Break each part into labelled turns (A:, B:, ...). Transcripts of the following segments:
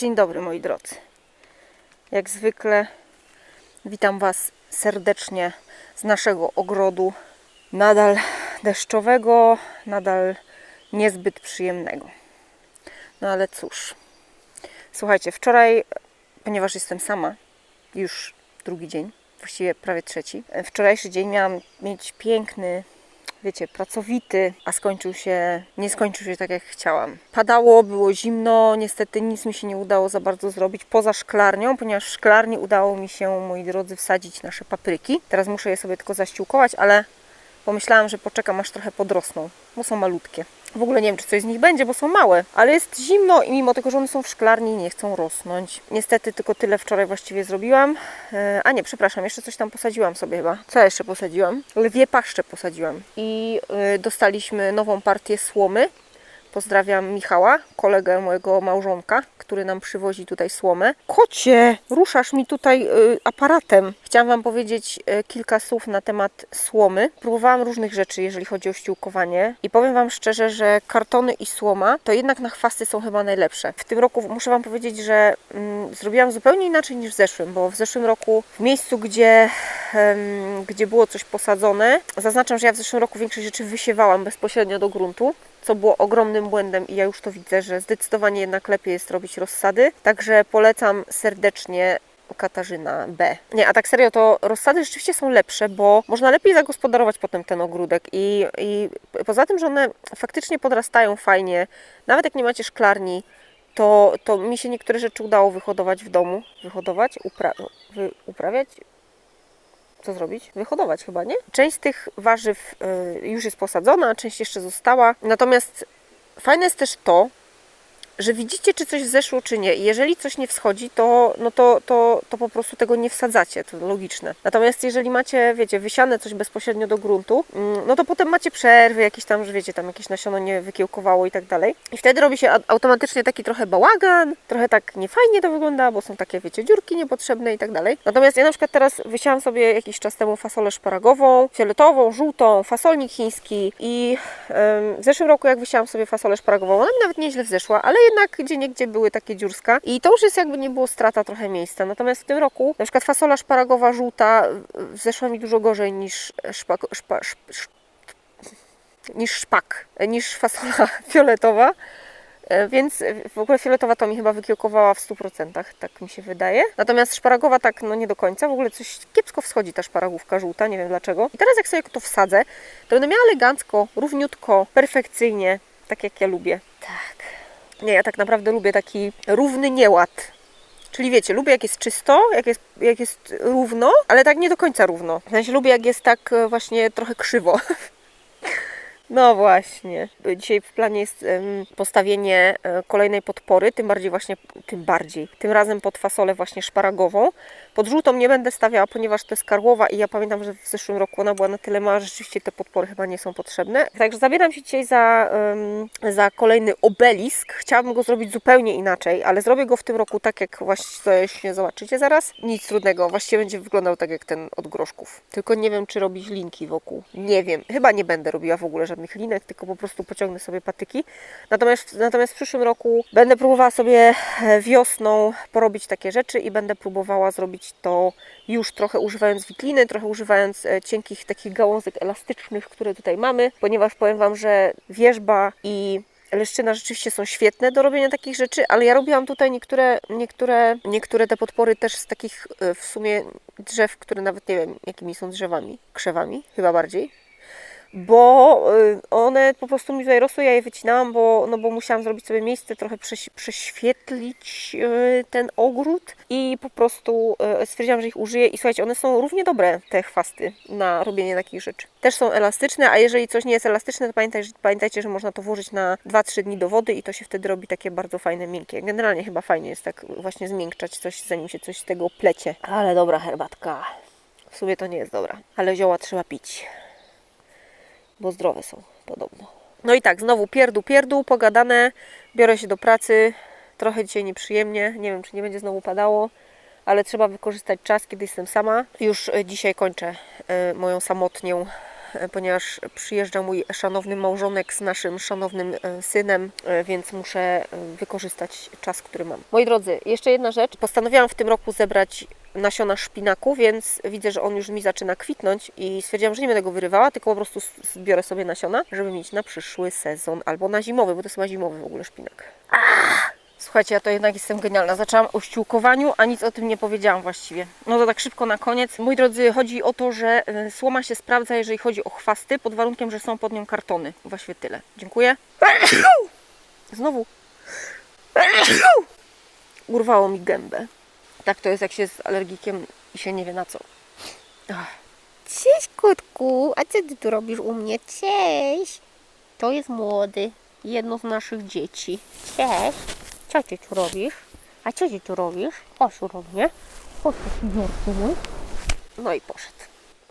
A: Dzień dobry moi drodzy. Jak zwykle witam Was serdecznie z naszego ogrodu. Nadal deszczowego, nadal niezbyt przyjemnego. No ale cóż. Słuchajcie, wczoraj, ponieważ jestem sama, już drugi dzień, właściwie prawie trzeci. Wczorajszy dzień miałam mieć piękny, wiecie, pracowity, a skończył się, nie skończył się tak jak chciałam. Padało, było zimno, niestety nic mi się nie udało za bardzo zrobić poza szklarnią, ponieważ w szklarni udało mi się, moi drodzy, wsadzić nasze papryki. Teraz muszę je sobie tylko zaściółkować, ale pomyślałam, że poczekam aż trochę podrosną, bo są malutkie. W ogóle nie wiem, czy coś z nich będzie, bo są małe, ale jest zimno i mimo tego, że one są w szklarni, nie chcą rosnąć. Niestety tylko tyle wczoraj właściwie zrobiłam. E, A nie, przepraszam, jeszcze coś tam posadziłam sobie chyba. Co jeszcze posadziłam? Lwie paszcze posadziłam. I e, dostaliśmy nową partię słomy. Pozdrawiam Michała, kolegę mojego małżonka, który nam przywozi tutaj słomę. Kocie, ruszasz mi tutaj y, aparatem. Chciałam Wam powiedzieć y, kilka słów na temat słomy. Próbowałam różnych rzeczy, jeżeli chodzi o ściółkowanie i powiem Wam szczerze, że kartony i słoma to jednak na chwasty są chyba najlepsze. W tym roku muszę Wam powiedzieć, że mm, zrobiłam zupełnie inaczej niż w zeszłym, bo w zeszłym roku w miejscu, gdzie, gdzie było coś posadzone, zaznaczam, że ja w zeszłym roku większość rzeczy wysiewałam bezpośrednio do gruntu co było ogromnym błędem i ja już to widzę, że zdecydowanie jednak lepiej jest robić rozsady. Także polecam serdecznie Katarzyna B. Nie, a tak serio, to rozsady rzeczywiście są lepsze, bo można lepiej zagospodarować potem ten ogródek i, i poza tym, że one faktycznie podrastają fajnie, nawet jak nie macie szklarni, to, to mi się niektóre rzeczy udało wyhodować w domu. Wyhodować? Upra wy uprawiać? Co zrobić? Wyhodować chyba, nie? Część z tych warzyw y, już jest posadzona, część jeszcze została. Natomiast fajne jest też to, że widzicie, czy coś zeszło, czy nie. Jeżeli coś nie wschodzi, to, no to, to, to po prostu tego nie wsadzacie, to logiczne. Natomiast jeżeli macie, wiecie, wysiane coś bezpośrednio do gruntu, mm, no to potem macie przerwy jakieś tam, że wiecie, tam jakieś nasiono nie wykiełkowało i tak dalej. I wtedy robi się automatycznie taki trochę bałagan, trochę tak niefajnie to wygląda, bo są takie, wiecie, dziurki niepotrzebne i tak dalej. Natomiast ja na przykład teraz wysiałam sobie jakiś czas temu fasolę szparagową, fioletową, żółtą, fasolnik chiński i w zeszłym roku jak wysiałam sobie fasolę szparagową, ona mi nawet nieźle wzeszła, ale jednak gdzie niegdzie były takie dziurska i to już jest jakby nie było strata trochę miejsca. Natomiast w tym roku na przykład fasola szparagowa żółta wzeszła mi dużo gorzej niż szpak, szpa, szp, szp, niż szpak, niż fasola fioletowa. E, Więc w ogóle fioletowa to mi chyba wykiełkowała w 100%, tak mi się wydaje. Natomiast szparagowa tak no nie do końca. W ogóle coś kiepsko wschodzi ta szparagówka żółta, nie wiem dlaczego. I teraz jak sobie to wsadzę, to będę miała elegancko, równiutko, perfekcyjnie, tak jak ja lubię. Tak. Nie, ja tak naprawdę lubię taki równy nieład. Czyli wiecie, lubię jak jest czysto, jak jest, jak jest równo, ale tak nie do końca równo. W sensie lubię jak jest tak e, właśnie trochę krzywo. No właśnie. Dzisiaj w planie jest postawienie e, kolejnej podpory, tym bardziej właśnie, tym bardziej, tym razem pod fasolę właśnie szparagową. Pod żółtą nie będę stawiała, ponieważ to jest karłowa i ja pamiętam, że w zeszłym roku ona była na tyle mała, że rzeczywiście te podpory chyba nie są potrzebne. Także zabieram się dzisiaj za, za kolejny obelisk. Chciałabym go zrobić zupełnie inaczej, ale zrobię go w tym roku tak, jak właśnie zobaczycie zaraz. Nic trudnego, właściwie będzie wyglądał tak jak ten od groszków. Tylko nie wiem, czy robić linki wokół. Nie wiem, chyba nie będę robiła w ogóle żadnych linek, tylko po prostu pociągnę sobie patyki. Natomiast, natomiast w przyszłym roku będę próbowała sobie e, wiosną porobić takie rzeczy i będę próbowała zrobić to już trochę używając wikliny, trochę używając e, cienkich takich gałązek elastycznych, które tutaj mamy, ponieważ powiem Wam, że wierzba i leszczyna rzeczywiście są świetne do robienia takich rzeczy, ale ja robiłam tutaj niektóre, niektóre, niektóre te podpory też z takich e, w sumie drzew, które nawet nie wiem jakimi są drzewami, krzewami chyba bardziej bo y, one po prostu mi tutaj rosły, ja je wycinałam, bo, no bo musiałam zrobić sobie miejsce, trochę prześ- prześwietlić y, ten ogród i po prostu y, stwierdziłam, że ich użyję i słuchajcie, one są równie dobre, te chwasty, na robienie takich rzeczy. Też są elastyczne, a jeżeli coś nie jest elastyczne, to pamiętaj, że, pamiętajcie, że można to włożyć na 2-3 dni do wody i to się wtedy robi takie bardzo fajne, miękkie. Generalnie chyba fajnie jest tak właśnie zmiękczać coś, zanim się coś z tego plecie. Ale dobra herbatka. W sumie to nie jest dobra, ale zioła trzeba pić bo zdrowe są podobno. No i tak, znowu pierdół, pierdół, pogadane, biorę się do pracy, trochę dzisiaj nieprzyjemnie, nie wiem czy nie będzie znowu padało, ale trzeba wykorzystać czas, kiedy jestem sama. Już e, dzisiaj kończę e, moją samotnią e, ponieważ przyjeżdża mój szanowny małżonek z naszym szanownym synem, więc muszę wykorzystać czas, który mam. Moi drodzy, jeszcze jedna rzecz. Postanowiłam w tym roku zebrać nasiona szpinaku, więc widzę, że on już mi zaczyna kwitnąć i stwierdziłam, że nie będę go wyrywała, tylko po prostu zbiorę sobie nasiona, żeby mieć na przyszły sezon albo na zimowy, bo to jest chyba zimowy w ogóle szpinak. Słuchajcie, ja to jednak jestem genialna. Zaczęłam o ściółkowaniu, a nic o tym nie powiedziałam właściwie. No to tak szybko na koniec. Moi drodzy, chodzi o to, że y, słoma się sprawdza, jeżeli chodzi o chwasty, pod warunkiem, że są pod nią kartony. Właściwie tyle. Dziękuję. Znowu. Urwało mi gębę. Tak to jest, jak się jest alergikiem i się nie wie na co. Ach.
B: Cześć kotku, a co ty tu robisz u mnie? Cześć. To jest młody, jedno z naszych dzieci. Cześć. Co ty tu robisz? A co ty tu robisz? Chodź tu do mnie. Mój.
A: No i poszedł.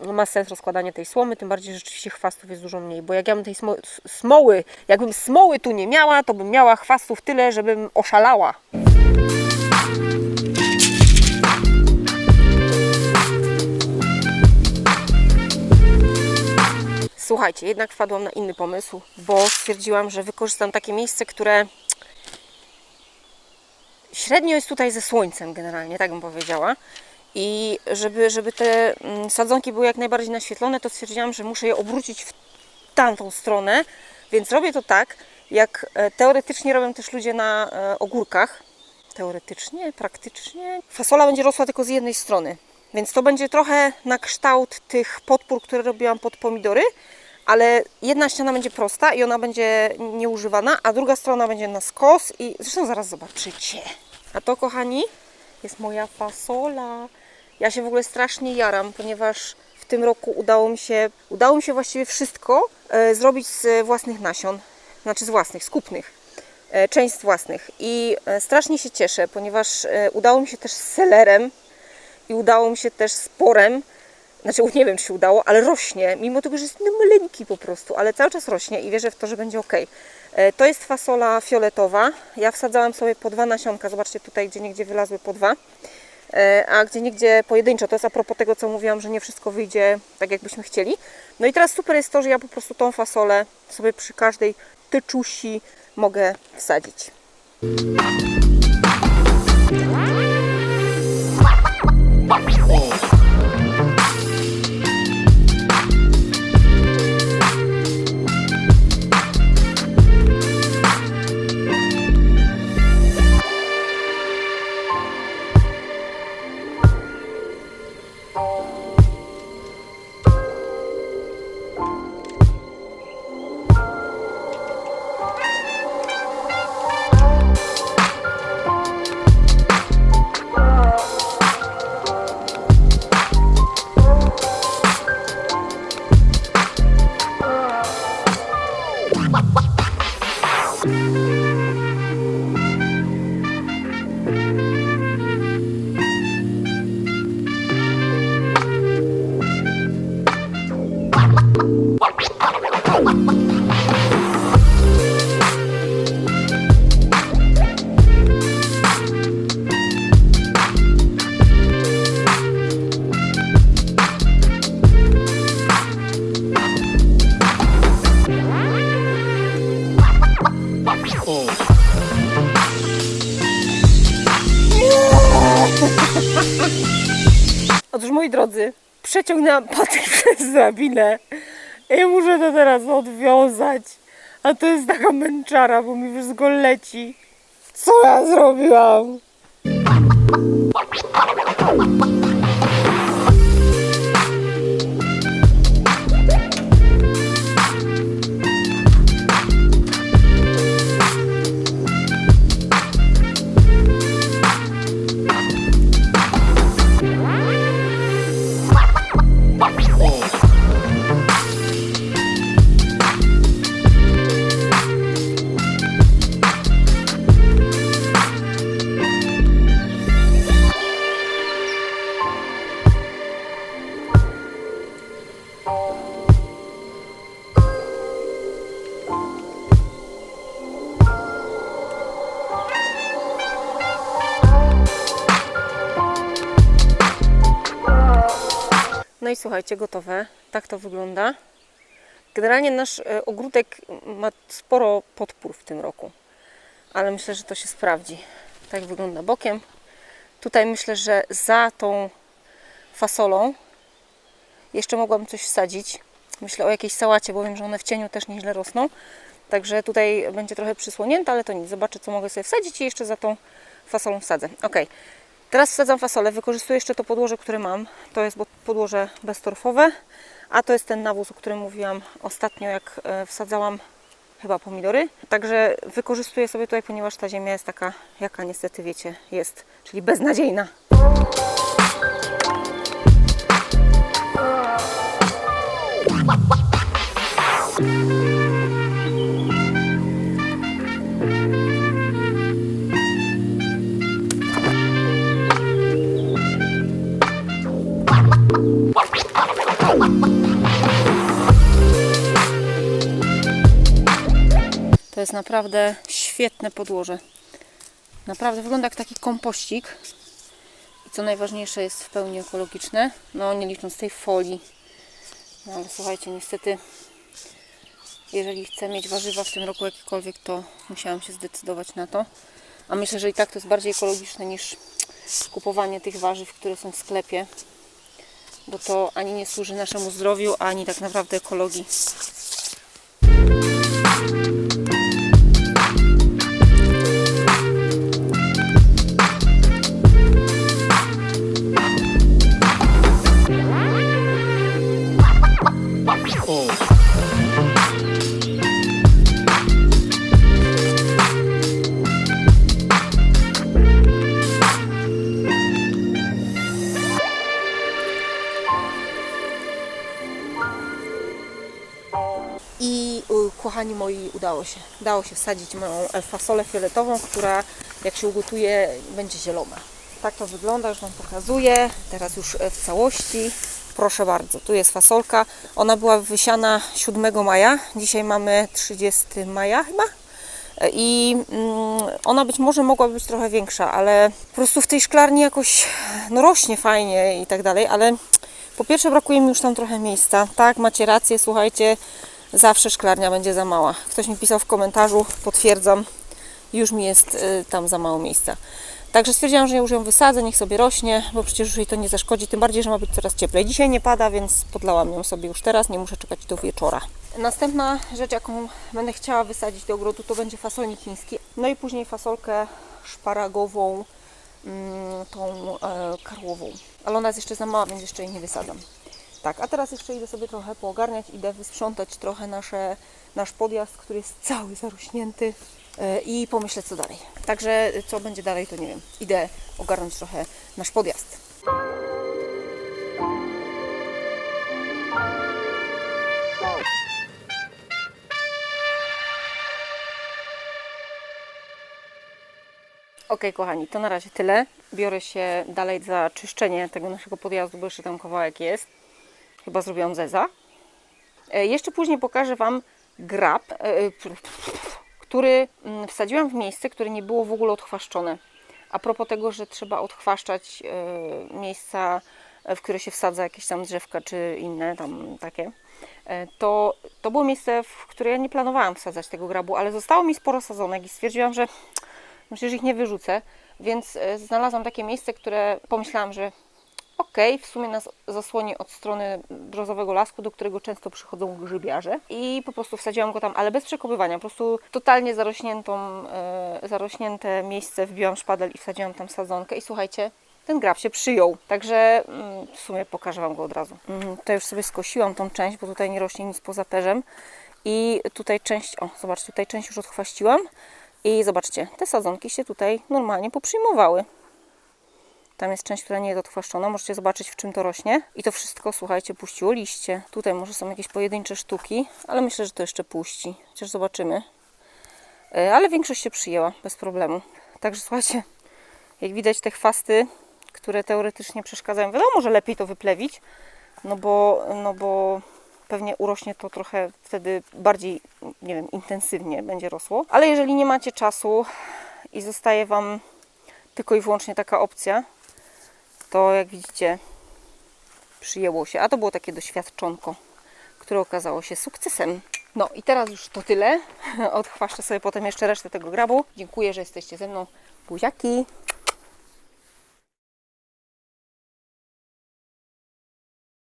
A: No ma sens rozkładanie tej słomy, tym bardziej, że rzeczywiście chwastów jest dużo mniej, bo jak ja bym tej smo smoły, jakbym smoły tu nie miała, to bym miała chwastów tyle, żebym oszalała. Słuchajcie, jednak wpadłam na inny pomysł, bo stwierdziłam, że wykorzystam takie miejsce, które średnio jest tutaj ze słońcem generalnie, tak bym powiedziała. I żeby, żeby te mm, sadzonki były jak najbardziej naświetlone, to stwierdziłam, że muszę je obrócić w tamtą stronę, więc robię to tak, jak e, teoretycznie robią też ludzie na e, ogórkach. Teoretycznie, praktycznie. Fasola będzie rosła tylko z jednej strony, więc to będzie trochę na kształt tych podpór, które robiłam pod pomidory, ale jedna ściana będzie prosta i ona będzie nieużywana, a druga strona będzie na skos i zresztą zaraz zobaczycie. A to, kochani, jest moja fasola. Ja się w ogóle strasznie jaram, ponieważ w tym roku udało mi się, udało mi się właściwie wszystko e, zrobić z własnych nasion, znaczy z własnych, z kupnych, e, część z własnych. I e, strasznie się cieszę, ponieważ e, udało mi się też z selerem i udało mi się też z porem. Znaczy, nie wiem, czy się udało, ale rośnie, mimo tego, że jest no maleńki po prostu, ale cały czas rośnie i wierzę w to, że będzie ok. E, To jest fasola fioletowa. Ja wsadzałam sobie po dwa nasionka. Zobaczcie tutaj, gdzie niegdzie wylazły po dwa. E, A gdzie niegdzie pojedynczo. To jest a propos tego, co mówiłam, że nie wszystko wyjdzie tak, jakbyśmy chcieli. No i teraz super jest to, że ja po prostu tą fasolę sobie przy każdej tyczusi mogę wsadzić. Otóż moi drodzy, przeciągnęłam patyk przez drabinę i muszę to teraz odwiązać. A to jest taka męczara, bo mi wszystko leci. Co ja zrobiłam? No i słuchajcie, gotowe. Tak to wygląda. Generalnie nasz e, ogródek ma sporo podpór w tym roku, ale myślę, że to się sprawdzi. Tak wygląda bokiem. Tutaj myślę, że za tą fasolą jeszcze mogłabym coś wsadzić. Myślę o jakiejś sałacie, bo wiem, że one w cieniu też nieźle rosną. Także tutaj będzie trochę przysłonięte, ale to nic. Zobaczę, co mogę sobie wsadzić i jeszcze za tą fasolą wsadzę. Ok. Teraz wsadzam fasolę. Wykorzystuję jeszcze to podłoże, które mam. To jest podłoże beztorfowe, a to jest ten nawóz, o którym mówiłam ostatnio, jak e, wsadzałam chyba pomidory. Także wykorzystuję sobie tutaj, ponieważ ta ziemia jest taka, jaka niestety wiecie, jest, czyli beznadziejna. To jest naprawdę świetne podłoże. Naprawdę wygląda jak taki kompościk. I co najważniejsze, jest w pełni ekologiczne. No, nie licząc tej folii. No, ale słuchajcie, niestety, jeżeli chcę mieć warzywa w tym roku jakiekolwiek, to musiałam się zdecydować na to. A myślę, że i tak to jest bardziej ekologiczne niż kupowanie tych warzyw, które są w sklepie. Bo to ani nie służy naszemu zdrowiu, ani tak naprawdę ekologii. Kochani moi, udało się. Udało się wsadzić moją e, fasolę fioletową, która jak się ugotuje, będzie zielona. Tak to wygląda, już Wam pokazuję. Teraz już e, w całości. Proszę bardzo, tu jest fasolka. Ona była wysiana 7 maja. Dzisiaj mamy 30 maja chyba. E, I mm, ona być może mogła być trochę większa, ale po prostu w tej szklarni jakoś no, rośnie fajnie i tak dalej, ale po pierwsze brakuje mi już tam trochę miejsca. Tak, macie rację, słuchajcie, zawsze szklarnia będzie za mała. Ktoś mi pisał w komentarzu, potwierdzam, już mi jest y, tam za mało miejsca. Także stwierdziłam, że już ją wysadzę, niech sobie rośnie, bo przecież już jej to nie zaszkodzi, tym bardziej, że ma być coraz cieplej. Dzisiaj nie pada, więc podlałam ją sobie już teraz, nie muszę czekać do wieczora. Następna rzecz, jaką będę chciała wysadzić do ogrodu, to będzie fasolnik chiński. No i później fasolkę szparagową, mm, tą e, karłową. Ale ona jest jeszcze za mała, więc jeszcze jej nie wysadzam. Tak, a teraz jeszcze idę sobie trochę poogarniać, idę wysprzątać trochę nasze, nasz podjazd, który jest cały zarośnięty e, i pomyślę co dalej. Także co będzie dalej, to nie wiem. Idę ogarnąć trochę nasz podjazd. Ok, kochani, to na razie tyle. Biorę się dalej za czyszczenie tego naszego podjazdu, bo jeszcze tam kawałek jest. Chyba zrobiłam zeza. E, Jeszcze później pokażę Wam grab, e, e, który mm, wsadziłam w miejsce, które nie było w ogóle odchwaszczone. A propos tego, że trzeba odchwaszczać miejsca, w które się wsadza jakieś tam drzewka czy inne tam takie, to, to było miejsce, w które ja nie planowałam wsadzać tego grabu, ale zostało mi sporo sadzonek i stwierdziłam, że że ich nie wyrzucę, więc znalazłam takie miejsce, które pomyślałam, że okej, w sumie nas zasłoni od strony brzozowego lasku, do którego często przychodzą grzybiarze. I po prostu wsadziłam go tam, ale bez przekopywania, po prostu totalnie zarośniętą, e, zarośnięte miejsce, wbiłam szpadel i wsadziłam tam sadzonkę. I słuchajcie, ten grab się przyjął, także mm, w sumie pokażę Wam go od razu. Mm, Tutaj już sobie skosiłam tą część, bo tutaj nie rośnie nic poza perzem i tutaj część, o zobaczcie, tutaj część już odchwaściłam. I zobaczcie, te sadzonki się tutaj normalnie poprzyjmowały. Tam jest część, która nie jest odchwaszczona. Możecie zobaczyć, w czym to rośnie. I to wszystko, słuchajcie, puściło liście. Tutaj może są jakieś pojedyncze sztuki, ale myślę, że to jeszcze puści. Chociaż zobaczymy. E, Ale większość się przyjęła, bez problemu. Także słuchajcie, jak widać te chwasty, które teoretycznie przeszkadzają, wiadomo, że lepiej to wyplewić, no bo, no bo pewnie urośnie to trochę wtedy bardziej, nie wiem, intensywnie będzie rosło. Ale jeżeli nie macie czasu i zostaje Wam tylko i wyłącznie taka opcja, to jak widzicie przyjęło się. A to było takie doświadczonko, które okazało się sukcesem. No i teraz już to tyle. Odchwaszczę sobie potem jeszcze resztę tego grabu. Dziękuję, że jesteście ze mną. Buziaki!